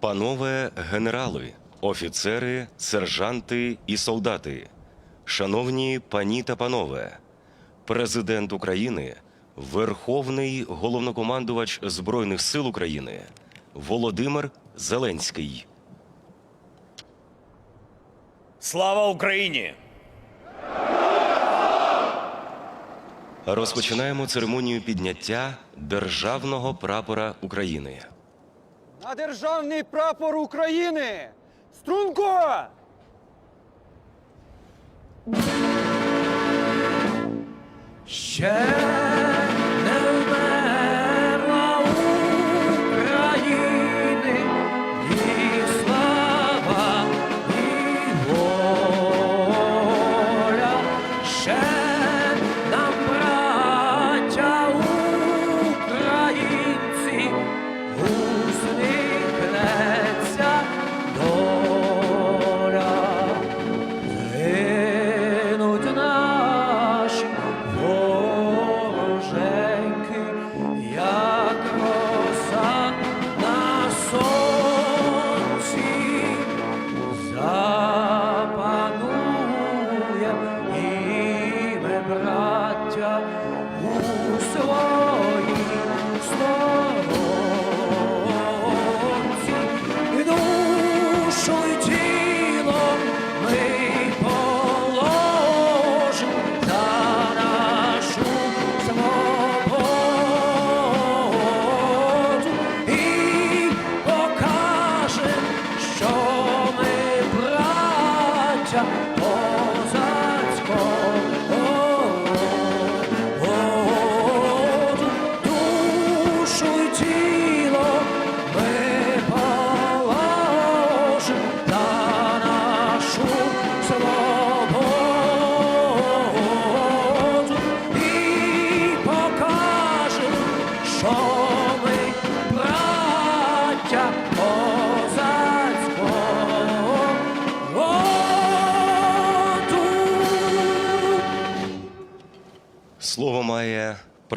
Панове генерали, офіцери, сержанти і солдати, шановні пані та панове, президент України, Верховний головнокомандувач Збройних сил України Володимир Зеленський. Слава Україні! Розпочинаємо церемонію підняття державного прапора України. На державний прапор України! Струнко! Ще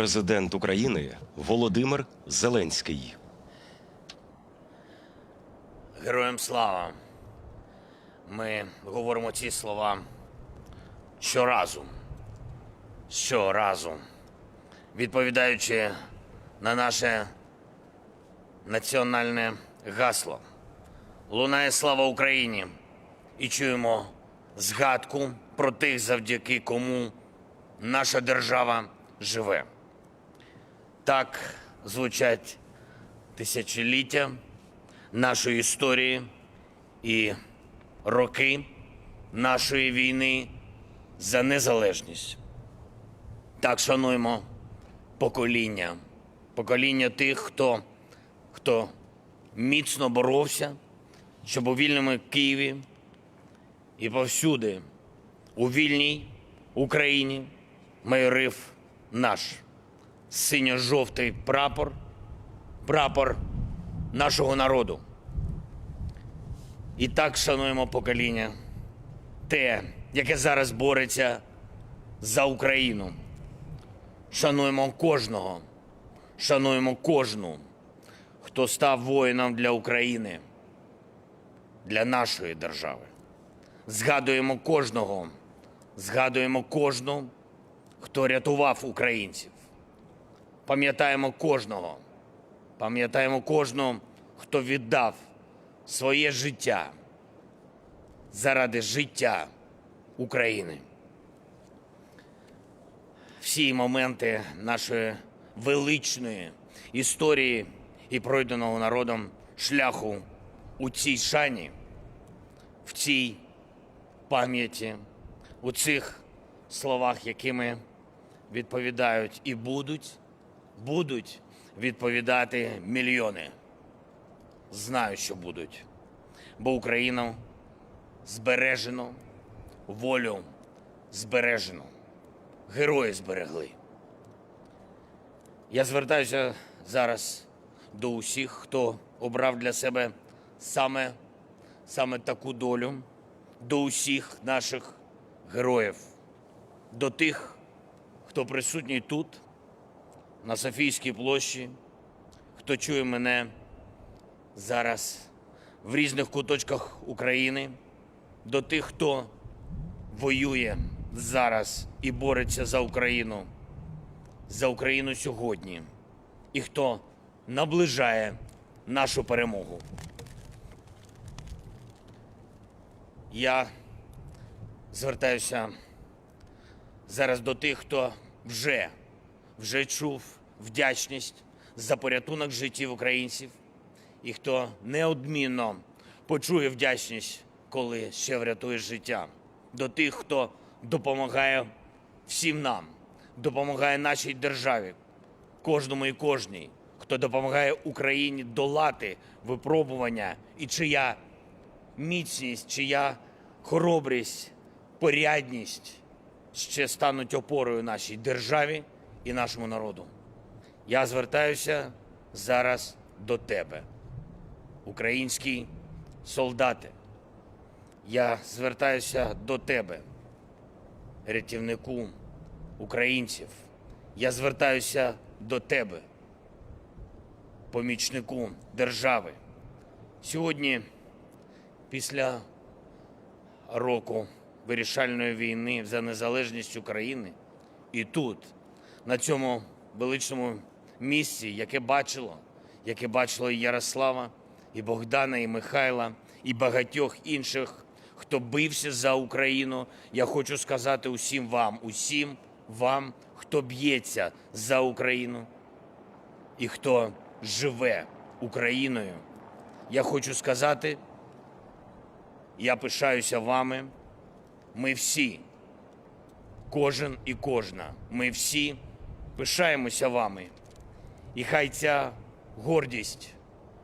президент України Володимир Зеленський. Героям слава! Ми говоримо ці слова щоразу. Щоразу. Відповідаючи на наше національне гасло. Лунає слава Україні! І чуємо згадку про тих, завдяки кому наша держава живе. Так звучать тисячоліття нашої історії і роки нашої війни за незалежність. Так шануємо покоління, покоління тих, хто, хто міцно боровся, щоб у вільному Києві і повсюди, у вільній Україні, майорив наш синьо-жовтий прапор, прапор нашого народу. І так шануємо покоління, те, яке зараз бореться за Україну. Шануємо кожного, шануємо кожну, хто став воїном для України, для нашої держави. Згадуємо кожного, згадуємо кожну, хто рятував українців. Пам'ятаємо кожного, пам'ятаємо кожного, хто віддав своє життя заради життя України. Всі моменти нашої величної історії і пройденого народом шляху у цій шані, в цій пам'яті, у цих словах, якими відповідають і будуть, будуть відповідати мільйони. Знаю, що будуть. Бо Україну збережено, волю збережено, герої зберегли. Я звертаюся зараз до усіх, хто обрав для себе саме, саме таку долю, до усіх наших героїв, до тих, хто присутній тут, на Софійській площі, хто чує мене зараз в різних куточках України, до тих, хто воює зараз і бореться за Україну, за Україну сьогодні, і хто наближає нашу перемогу. Я звертаюся зараз до тих, хто вже, вже чув вдячність за порятунок життів українців, і хто неодмінно почує вдячність, коли ще врятує життя, до тих, хто допомагає всім нам, допомагає нашій державі, кожному і кожній, хто допомагає Україні долати випробування і чия міцність, чия хоробрість, порядність ще стануть опорою нашій державі і нашому народу. Я звертаюся зараз до тебе, український солдати. Я звертаюся до тебе, рятівнику українців. Я звертаюся до тебе, помічнику держави. Сьогодні, після року вирішальної війни за незалежність України, і тут, на цьому величному місці, яке бачило, яке бачило і Ярослава, і Богдана, і Михайла, і багатьох інших, хто бився за Україну, я хочу сказати усім вам, усім вам, хто б'ється за Україну і хто живе Україною. Я хочу сказати, я пишаюся вами. Ми всі, кожен і кожна, ми всі пишаємося вами. І хай ця гордість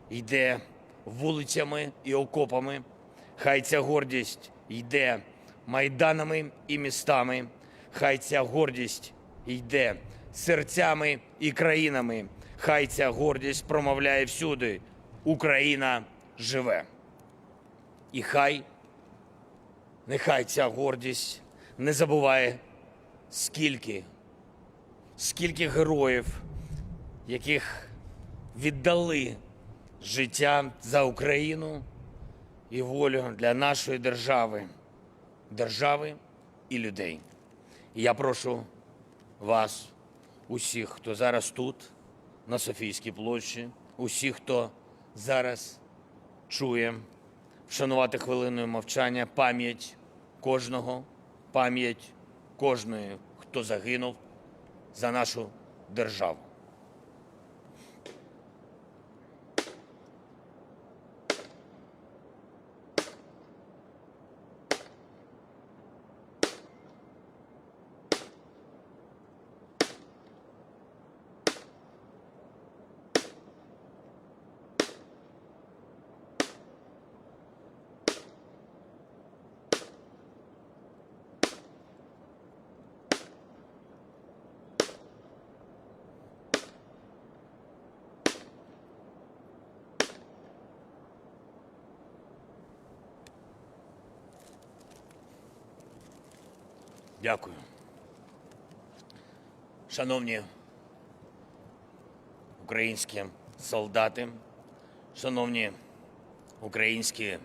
йде вулицями і окопами, хай ця гордість йде майданами і містами, хай ця гордість йде серцями і країнами, хай ця гордість промовляє всюди. Україна живе. І хай Нехай ця гордість не забуває, скільки, скільки героїв, яких віддали життя за Україну і волю для нашої держави, держави і людей. І я прошу вас, усіх, хто зараз тут, на Софійській площі, усіх, хто зараз чує, вшанувати хвилиною мовчання пам'ять кожного, пам'ять кожної, хто загинув за нашу державу. Дякую. Шановні українські солдати, шановні українські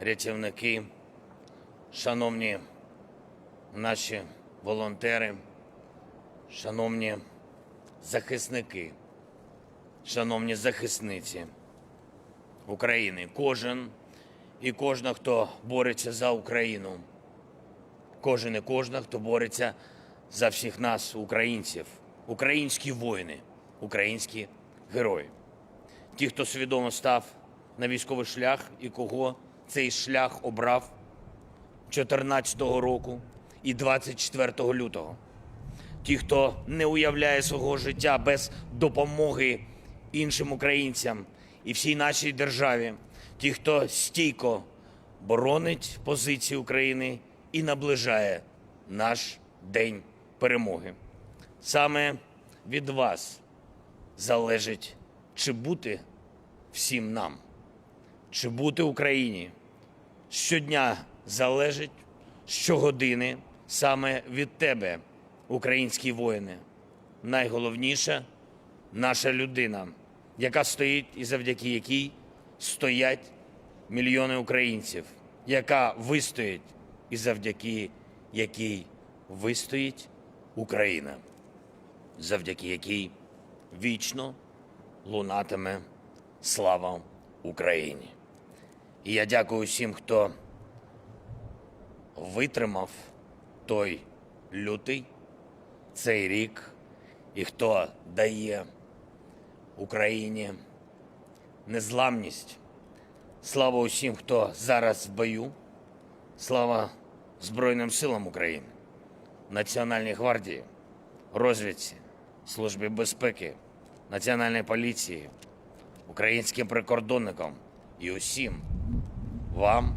рятівники, шановні наші волонтери, шановні захисники, шановні захисниці України, кожен і кожна, хто бореться за Україну кожен і кожна, хто бореться за всіх нас, українців, українські воїни, українські герої. Ті, хто свідомо став на військовий шлях і кого цей шлях обрав 14-го року і 24 лютого. Ті, хто не уявляє свого життя без допомоги іншим українцям і всій нашій державі, ті, хто стійко боронить позиції України і наближає наш день перемоги. Саме від вас залежить, чи бути всім нам, чи бути Україні. Щодня залежить щогодини саме від тебе, українські воїни. Найголовніша наша людина, яка стоїть і завдяки якій стоять мільйони українців, яка вистоїть і завдяки якій вистоїть Україна, завдяки якій вічно лунатиме слава Україні. І я дякую всім, хто витримав той лютий, цей рік, і хто дає Україні незламність. Слава усім, хто зараз в бою. Слава Збройним силам України, Національній гвардії, розвідці, Службі безпеки, Національній поліції, українським прикордонникам і усім вам,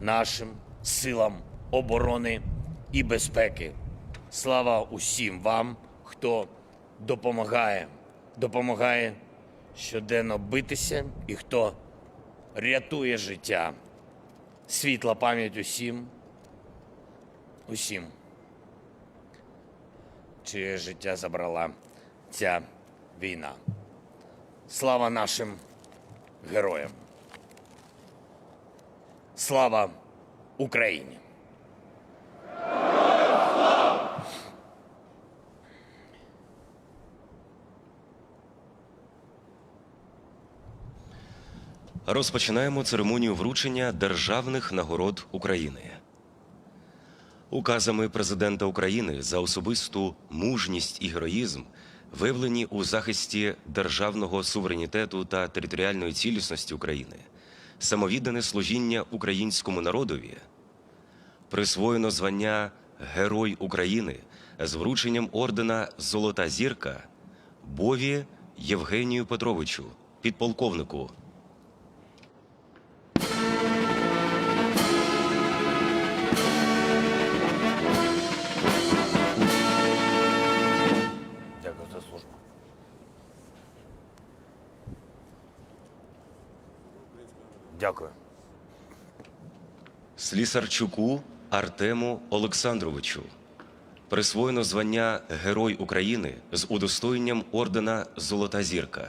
нашим силам оборони і безпеки. Слава усім вам, хто допомагає, допомагає щоденно битися і хто рятує життя. Світла пам'ять усім, усім, чиє життя забрала ця війна. Слава нашим героям. Слава Україні! Розпочинаємо церемонію вручення державних нагород України. Указами президента України за особисту мужність і героїзм, виявлені у захисті державного суверенітету та територіальної цілісності України, самовіддане служіння українському народові, присвоєно звання Герой України з врученням ордена Золота зірка Бові Євгенію Петровичу, підполковнику Дякую. Слісарчуку Артему Олександровичу присвоєно звання Герой України з удостоєнням ордена Золота зірка,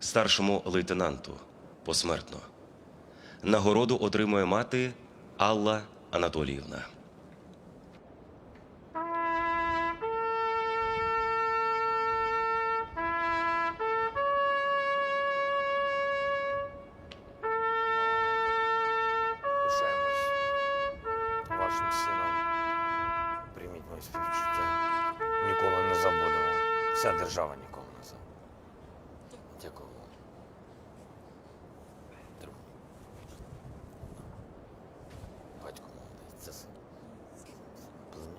старшому лейтенанту посмертно. Нагороду отримує мати Алла Анатоліївна. Забудемо. Вся держава ніколи не забуде. Дякую Батько молодець. Це син. Племін.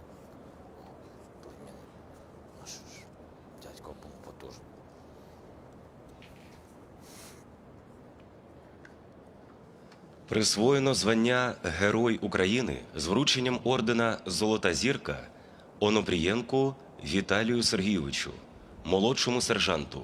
Племін. Наш ж дядько був потужний. Присвоєно звання Герой України з врученням ордена Золота зірка Онопрієнку Віталію Сергійовичу, молодшому сержанту.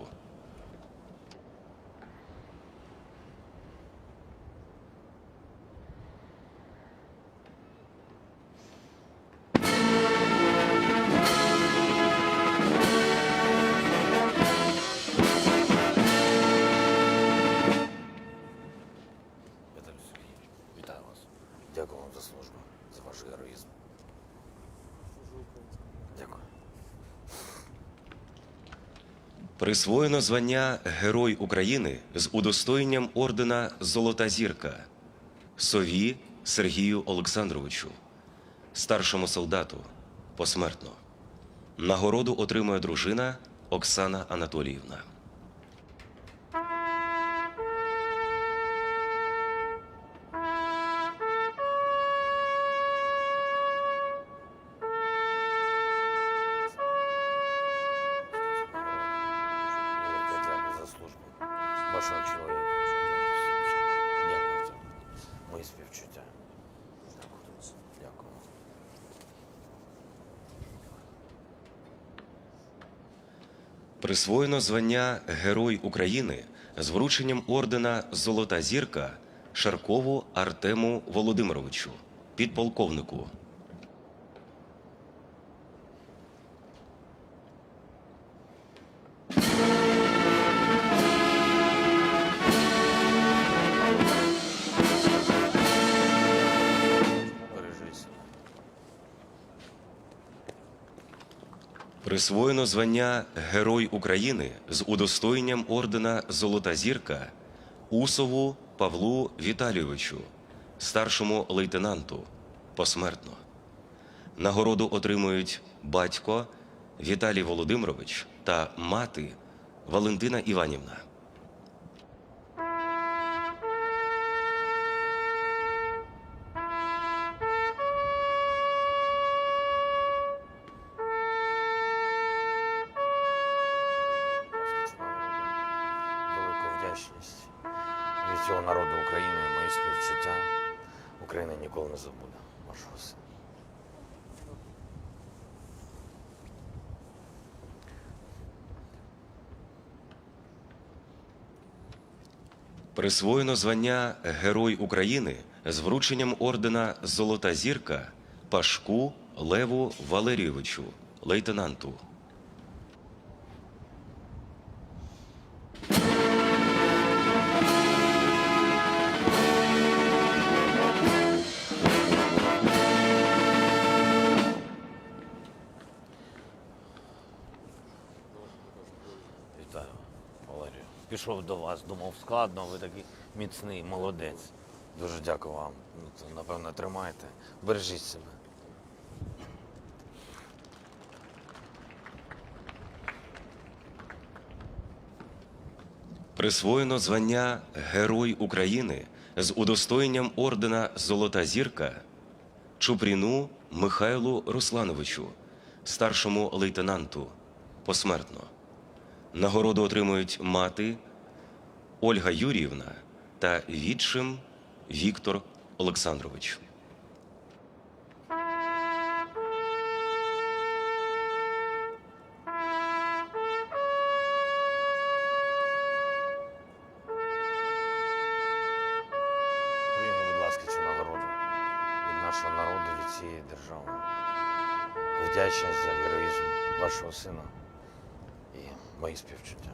Присвоєно звання Герой України з удостоєнням ордена Золота зірка Сові Сергію Олександровичу, старшому солдату посмертно. Нагороду отримує дружина Оксана Анатоліївна. Дякую. Дякую. Присвоєно звання Герой України з врученням ордена Золота зірка Шаркову Артему Володимировичу, підполковнику. Присвоєно звання Герой України з удостоєнням ордена Золота зірка Усову Павлу Віталійовичу, старшому лейтенанту, посмертно. Нагороду отримують батько Віталій Володимирович та мати Валентина Іванівна. Присвоєно звання Герой України з врученням ордена Золота зірка Пашку Леву Валерійовичу, лейтенанту. Вітаю. Пішов до вас, думав складно, ви такий міцний, молодець. Дуже дякую вам. Ну, напевно, тримайте. Бережіть себе. Присвоєно звання Герой України з удостоєнням ордена Золота зірка Чупріну Михайлу Руслановичу, старшому лейтенанту, посмертно. Нагороду отримують мати Ольга Юріївна та відчим Віктор Олександрович. Нашого народу, від цієї держави. Вдячність за героїзм вашого сина і мої співчуття.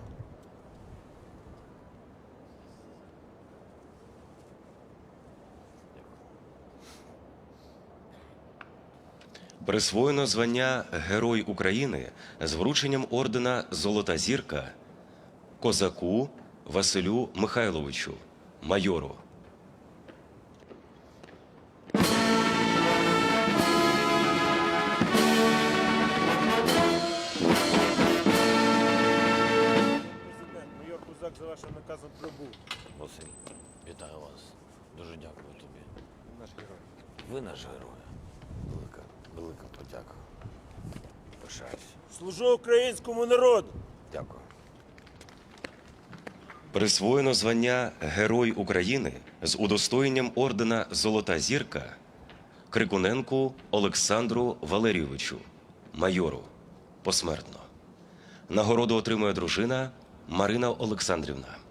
Присвоєно звання Герой України з врученням ордена Золота зірка козаку Василю Михайловичу, майору. Наказом прибув. Василь, вітаю вас. Дуже дякую тобі. Наш герой. Ви наш герой. Велика, велика подяка. Пишаюсь. Служу українському народу. Дякую. Присвоєно звання Герой України з удостоєнням ордена Золота зірка Крикуненку Олександру Валерійовичу, майору, посмертно. Нагороду отримує дружина Марина Олександрівна.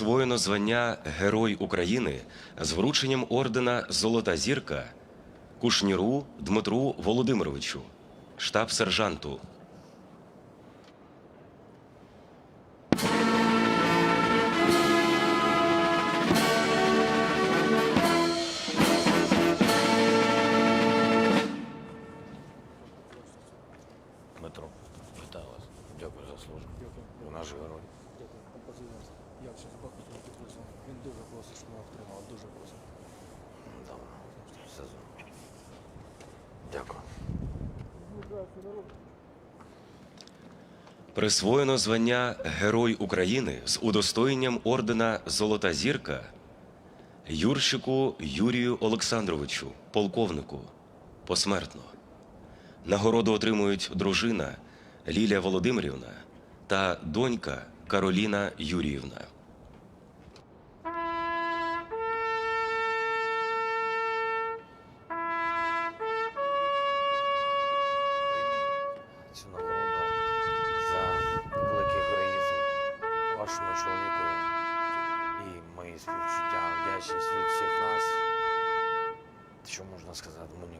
Присвоєно звання Герой України з врученням ордена Золота зірка Кушніру Дмитру Володимировичу, штаб-сержанту. Дмитро, Присвоєно звання Герой України з удостоєнням ордена Золота зірка Юрщику Юрію Олександровичу, полковнику, посмертно. Нагороду отримують дружина Лілія Володимирівна та донька Кароліна Юріївна.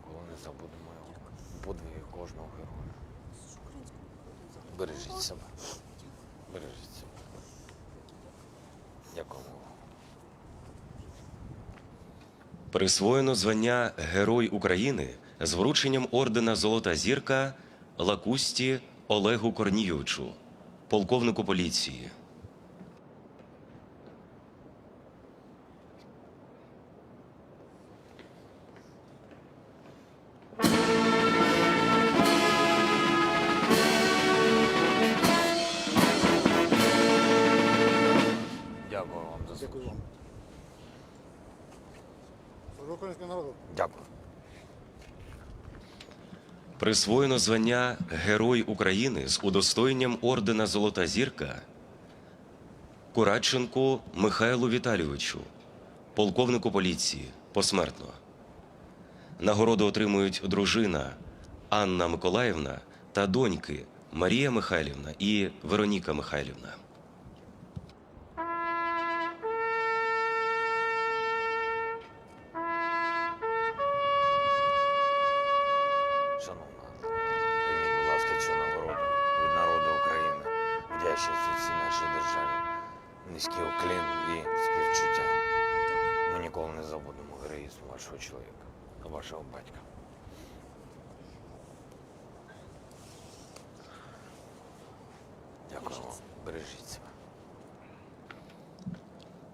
Ніколи не забудемо його. Подвиги кожного героя. Бережіть себе. Бережіть себе. Дякуємо вам. Присвоєно звання Герой України з врученням ордена Золота зірка Лакусті Олегу Корнійовичу, полковнику поліції. Служу українському народу. Дякую. Присвоєно звання Герой України з удостоєнням ордена Золота зірка Курадченку Михайлу Віталійовичу, полковнику поліції, посмертно. Нагороду отримують дружина Анна Миколаївна та доньки Марія Михайлівна і Вероніка Михайлівна.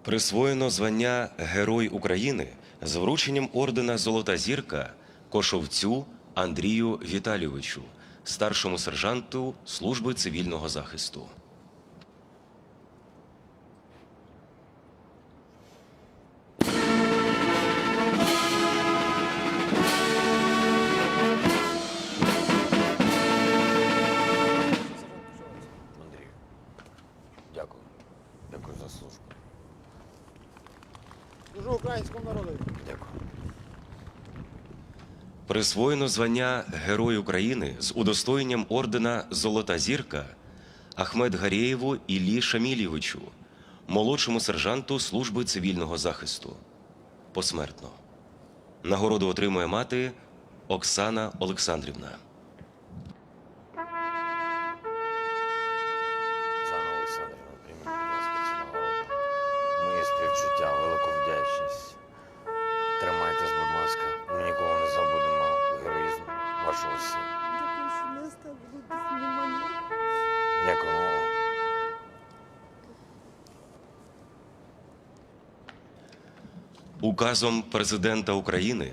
Присвоєно звання Герой України з врученням ордена Золота зірка Кошовцю Андрію Віталійовичу, старшому сержанту служби цивільного захисту. Присвоєно звання Герой України з удостоєнням ордена Золота зірка Ахмед Гарєєву Іллі Шамілєвичу, молодшому сержанту служби цивільного захисту. Посмертно. Нагороду отримує мати Оксана Олександрівна. Указом президента України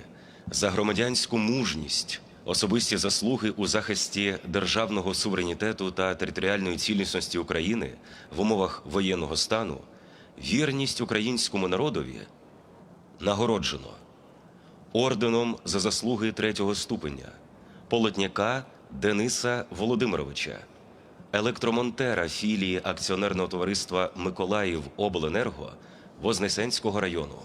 за громадянську мужність, особисті заслуги у захисті державного суверенітету та територіальної цілісності України в умовах воєнного стану, вірність українському народові нагороджено орденом за заслуги третього ступеня полотняка Дениса Володимировича, електромонтера філії акціонерного товариства Миколаїв Обленерго Вознесенського району.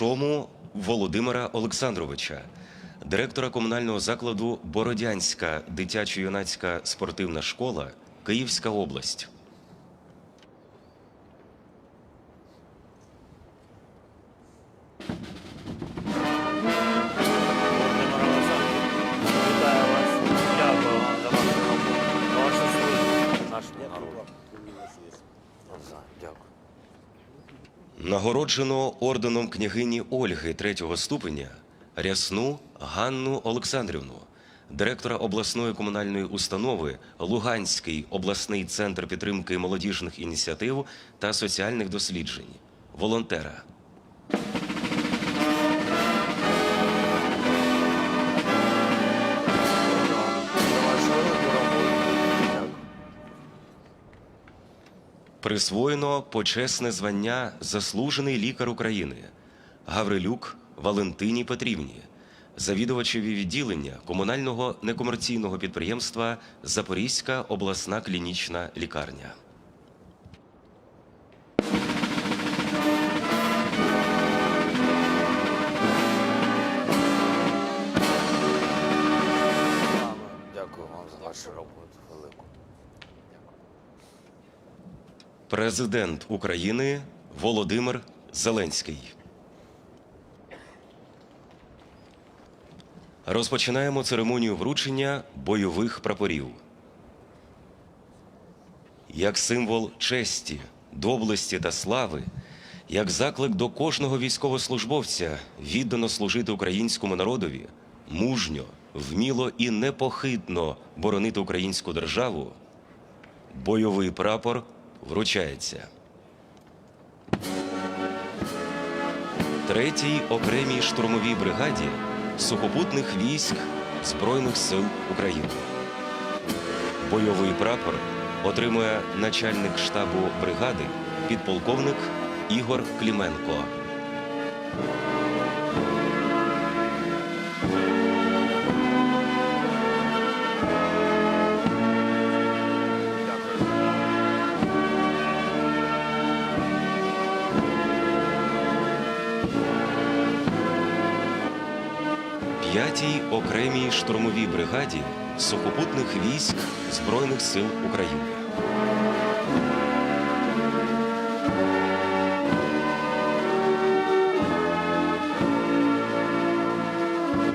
Шому Володимира Олександровича, директора комунального закладу Бородянська дитячо-юнацька спортивна школа, Київська область. Нагороджено орденом княгині Ольги третього ступеня Рясну Ганну Олександрівну, директора обласної комунальної установи Луганський обласний центр підтримки молодіжних ініціатив та соціальних досліджень, волонтера. Присвоєно почесне звання Заслужений лікар України Гаврилюк Валентині Петрівні, завідувачеві відділення комунального некомерційного підприємства Запорізька обласна клінічна лікарня. Дякую вам за вашу роботу Президент України Володимир Зеленський. Розпочинаємо церемонію вручення бойових прапорів. Як символ честі, доблесті та слави, як заклик до кожного військовослужбовця віддано служити українському народові, мужньо, вміло і непохитно боронити українську державу, бойовий прапор вручається. Третій окремій штурмовій бригаді сухопутних військ Збройних сил України. Бойовий прапор отримує начальник штабу бригади підполковник Ігор Кліменко. Окремій штурмовій бригаді сухопутних військ Збройних сил України.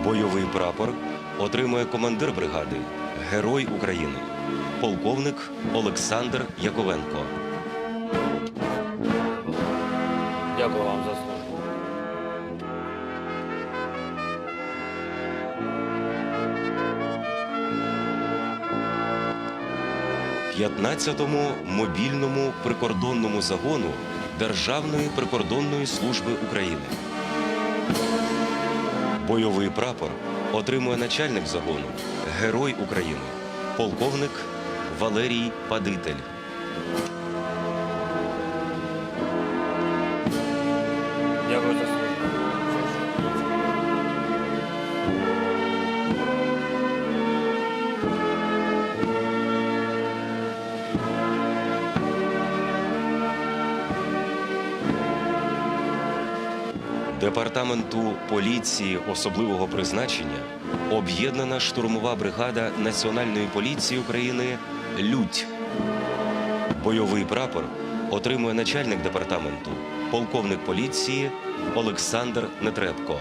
Бойовий прапор отримує командир бригади, Герой України, полковник Олександр Яковенко. 15-му мобільному прикордонному загону Державної прикордонної служби України. Бойовий прапор отримує начальник загону Герой України, полковник Валерій Падитель. Департаменту поліції особливого призначення об'єднана штурмова бригада Національної поліції України Людь. Бойовий прапор отримує начальник департаменту, полковник поліції Олександр Нетребко.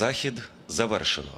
Захід завершено.